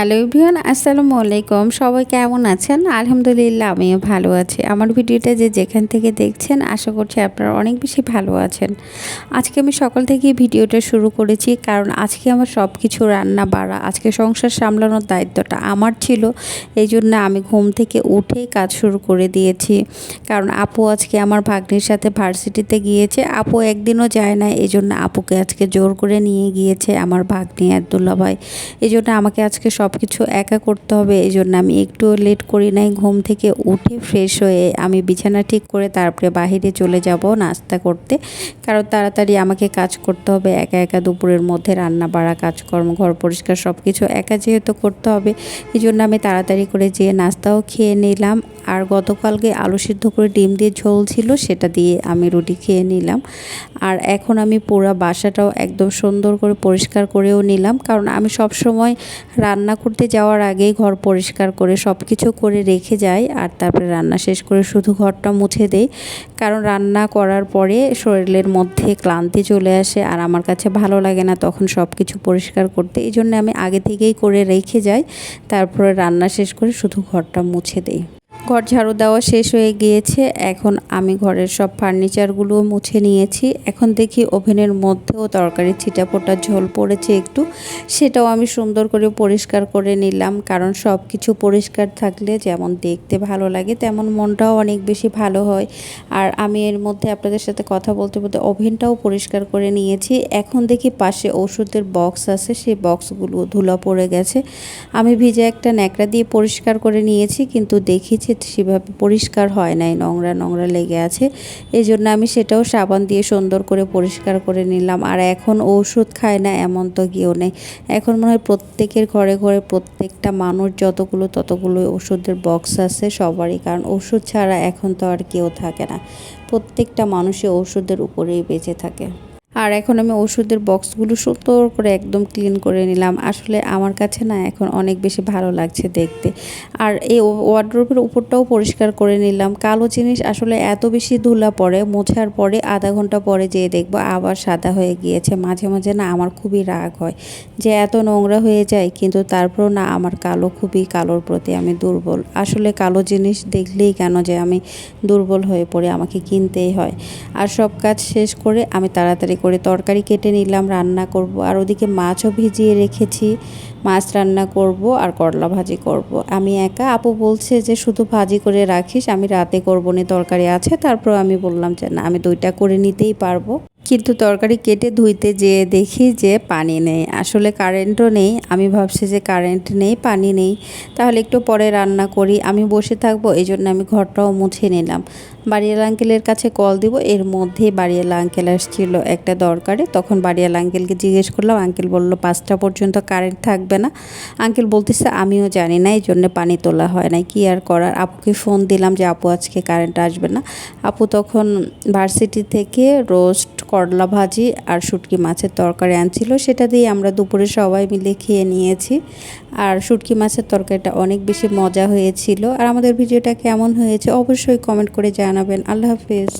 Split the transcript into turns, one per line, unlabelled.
Hello Evion আসসালামু আলাইকুম। সবাই কেমন আছেন? আলহামদুলিল্লাহ, আমিও ভালো আছি। আমার ভিডিওটা যে যেখান থেকে দেখছেন, আশা করছি আপনারা অনেক বেশি ভালো আছেন। আজকে আমি সকাল থেকে ভিডিওটা শুরু করেছি, কারণ আজকে আমার সব কিছু রান্না বাড়া আজকে সংসার সামলানোর দায়িত্বটা আমার ছিল। এই জন্য আমি ঘুম থেকে উঠেই কাজ শুরু করে দিয়েছি। কারণ আপু আজকে আমার ভাগ্নির সাথে ভার্সিটিতে গিয়েছে। আপু একদিনও যায় না এই জন্য আপুকে আজকে জোর করে নিয়ে গিয়েছে আমার ভাগ্নি আবদুল্লা ভাই। এই জন্য আমাকে আজকে সব কিছু একা করতে হবে, এই জন্য আমি একটু লেট করি নাই। ঘুম থেকে উঠে ফ্রেশ হয়ে আমি বিছানা ঠিক করে তারপরে বাহিরে চলে যাব নাস্তা করতে। কারণ তাড়াতাড়ি আমাকে কাজ করতে হবে, একা একা দুপুরের মধ্যে রান্না বাড়া, কাজকর্ম, ঘর পরিষ্কার সব কিছু একা যেহেতু করতে হবে, এই জন্য আমি তাড়াতাড়ি করে যেয়ে নাস্তাও খেয়ে নিলাম। আর গতকালকে আলু সিদ্ধ করে ডিম দিয়ে ঝোল ছিল, সেটা দিয়ে আমি রুটি খেয়ে নিলাম। আর এখন আমি পুরো বাসাটাও একদম সুন্দর করে পরিষ্কার করেও নিলাম, কারণ আমি সব সময় রান্না করতে যাওয়ার আগেই ঘর পরিষ্কার করে সব কিছু করে রেখে যাই আর তারপরে রান্না শেষ করে শুধু ঘরটা মুছে দেই। কারণ রান্না করার পরে শরীরের মধ্যে ক্লান্তি চলে আসে আর আমার কাছে ভালো লাগে না তখন সব কিছু পরিষ্কার করতে। এই জন্য আমি আগে থেকেই করে রেখে যাই, তারপরে রান্না শেষ করে শুধু ঘরটা মুছে দিই। ঘর ঝাড়ু দেওয়া শেষ হয়ে গিয়েছে। এখন আমি ঘরের সব ফার্নিচারগুলো মুছে নিয়েছি। এখন দেখি ওভেনের মধ্যেও তরকারি ছিটাপোটা ঝোল পড়েছে একটু। সেটাও আমি সুন্দর করে পরিষ্কার করে নিলাম, কারণ সব কিছু পরিষ্কার থাকলে যেমন দেখতে ভালো লাগে, তেমন মনটাও অনেক বেশি ভালো হয়। আর আমি এর মধ্যে আপনাদের সাথে কথা বলতে বলতে ওভেনটাও পরিষ্কার করে নিয়েছি। এখন দেখি পাশে ওষুধের বক্স আছে, সেই বক্সগুলো ধুলা পড়ে গেছে। আমি ভিজে একটা ন্যাকড়া দিয়ে পরিষ্কার করে নিয়েছি, কিন্তু দেখেছি সেভাবে পরিষ্কার হয় নাই, নোংরা নোংরা লেগে আছে। এই জন্য আমি সেটাও সাবান দিয়ে সুন্দর করে পরিষ্কার করে নিলাম। আর এখন ওষুধ খায় না এমন তো কেউ নেই। এখন মনে হয় প্রত্যেকের ঘরে ঘরে প্রত্যেকটা মানুষ যতগুলো ততগুলো ওষুধের বক্স আছে সবারই। কারণ ওষুধ ছাড়া এখন তো আর কেউ থাকে না। প্রত্যেকটা মানুষই ওষুধের উপরেই বেঁচে থাকে। আর এখন আমি ওষুধের বক্সগুলো সুন্দর করে একদম ক্লিন করে নিলাম। আসলে আমার কাছে না এখন অনেক বেশি ভালো লাগছে দেখতে। আর এই ওয়ার্ড্রোপের উপরটাও পরিষ্কার করে নিলাম। কালো জিনিস আসলে এত বেশি ধুলা পরে মোছার পরে আধা ঘণ্টা পরে যেয়ে দেখব আবার সাদা হয়ে গিয়েছে। মাঝে মাঝে না আমার খুবই রাগ হয় যে এত নোংরা হয়ে যায়, কিন্তু তারপরও না আমার কালো খুবই কালোর প্রতি আমি দুর্বল। আসলে কালো জিনিস দেখলেই কেন যে আমি দুর্বল হয়ে পড়ে, আমাকে কিনতেই হয়। আর সব কাজ শেষ করে আমি তাড়াতাড়ি করে তরকারি কেটে নিলাম, রান্না করব। আর ওদিকে মাছও ভিজিয়ে রেখেছি। মাছ রান্না করব আর করলা ভাজি করব। আমি একা, আপু বলছে যে শুধু ভাজি করে রাখিস, আমি রাতে করব না, তরকারি আছে। তারপর আমি বললাম যে না, আমি দুইটা করে নিতেই পারব। কিন্তু তরকারি কেটে ধুইতে যেয়ে দেখি যে পানি নেই। আসলে কারেন্টও নেই। আমি ভাবছি যে কারেন্ট নেই, পানি নেই। তাহলে একটু পরে রান্না করি। আমি বসে থাকব এই জন্য আমি ঘরটাও মুছে নিলাম। বাড়িয়াল আঙ্কেলের কাছে কল দিব। এর মধ্যে বাড়িয়াল আঙ্কেল আসছিল একটা দরকারে। তখন বাড়িয়াল আঙ্কেলকে জিজ্ঞেস করলাম। আঙ্কেল বলল, পাঁচটা পর্যন্ত কারেন্ট থাকবে না। আঙ্কেল বলতেছে, আমিও জানি না এই জন্য পানি তোলা হয় না কি আর করার? আপুকে ফোন দিলাম যে, আপু, আজকে কারেন্ট আসবে না। আপু তখন ভার্সিটি থেকে রোস্ট করলা ভাজি আর শুটকি মাছের তরকারি আনছিল। সেটা দিয়ে আমরা দুপুরে সবাই মিলে খেয়ে নিয়েছি। আর শুটকি মাছের তরকারিটা অনেক বেশি মজা হয়েছিল। আর আমাদের ভিডিওটা কেমন হয়েছে অবশ্যই কমেন্ট করে জানাবেন। আল্লাহ হাফিজ।